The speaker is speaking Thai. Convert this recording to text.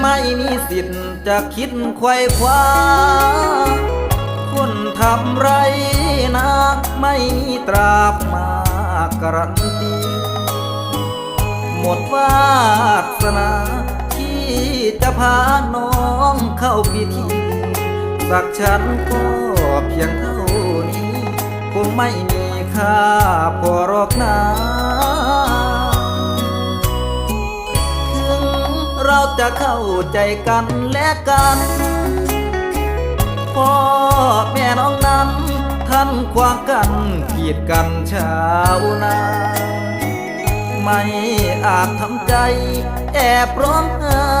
ไม่มีสิทธิ์จะคิดไขว้คว้าคนทำไรนักไม่มีตราบมาการันตีหมดวาสนาที่จะพาน้องเข้าพิธีสักฉันก็เพียงเท่านี้ คงไม่มีค่าพอรอกนะ เราจะเข้าใจกันและกัน พ่อแม่น้องนั้น ท่านควางกันขีดกันชาวนา ไม่อาจทำใจ แอบร้องไห้